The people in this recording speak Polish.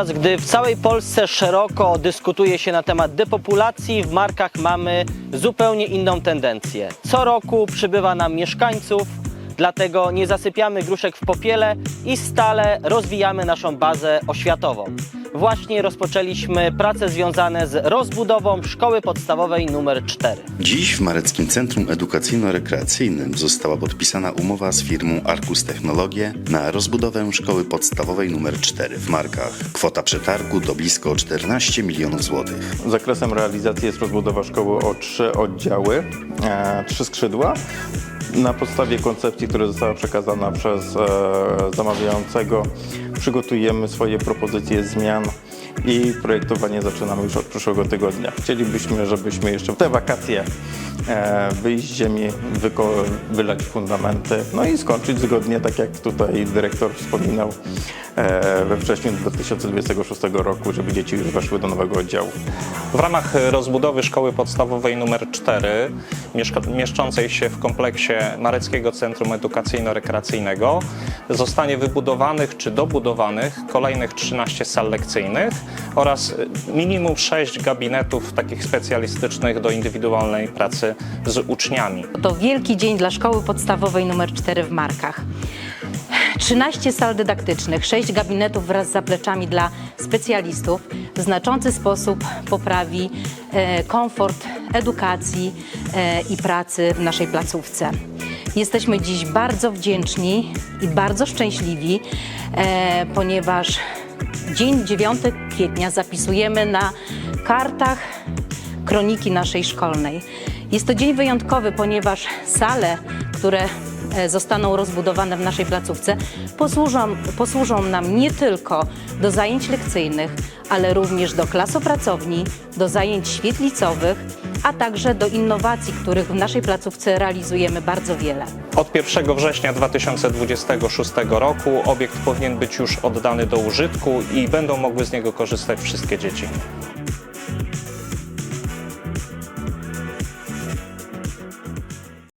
Podczas gdy w całej Polsce szeroko dyskutuje się na temat depopulacji, w Markach mamy zupełnie inną tendencję. Co roku przybywa nam mieszkańców, dlatego nie zasypiamy gruszek w popiele i stale rozwijamy naszą bazę oświatową. Właśnie rozpoczęliśmy prace związane z rozbudową szkoły podstawowej numer 4. Dziś w Mareckim Centrum Edukacyjno-Rekreacyjnym została podpisana umowa z firmą Arcus Technologie na rozbudowę szkoły podstawowej nr 4 w Markach. Kwota przetargu to blisko 14 milionów złotych. Zakresem realizacji jest rozbudowa szkoły o trzy oddziały, e, trzy skrzydła. Na podstawie koncepcji, która została przekazana przez e, zamawiającego, przygotujemy swoje propozycje zmian i projektowanie zaczynamy już od przyszłego tygodnia. Chcielibyśmy, żebyśmy jeszcze te wakacje wyjść z ziemi, wylać fundamenty, no i skończyć zgodnie, tak jak tutaj dyrektor wspominał, e, we wrześniu 2026 roku, żeby dzieci już weszły do nowego oddziału. W ramach rozbudowy szkoły podstawowej nr 4, mieszka- mieszczącej się w kompleksie Mareckiego Centrum Edukacyjno-Rekreacyjnego, zostanie wybudowanych czy dobudowanych kolejnych 13 sal lekcyjnych oraz minimum 6 gabinetów takich specjalistycznych do indywidualnej pracy z uczniami. To wielki dzień dla szkoły podstawowej nr 4 w Markach. 13 sal dydaktycznych, 6 gabinetów wraz z zapleczami dla specjalistów w znaczący sposób poprawi e, komfort edukacji e, i pracy w naszej placówce. Jesteśmy dziś bardzo wdzięczni i bardzo szczęśliwi, e, ponieważ dzień 9 kwietnia zapisujemy na kartach kroniki naszej szkolnej. Jest to dzień wyjątkowy, ponieważ sale, które e, zostaną rozbudowane w naszej placówce, posłużą, posłużą nam nie tylko do zajęć lekcyjnych, ale również do klasopracowni, do zajęć świetlicowych, a także do innowacji, których w naszej placówce realizujemy bardzo wiele. Od 1 września 2026 roku obiekt powinien być już oddany do użytku i będą mogły z niego korzystać wszystkie dzieci.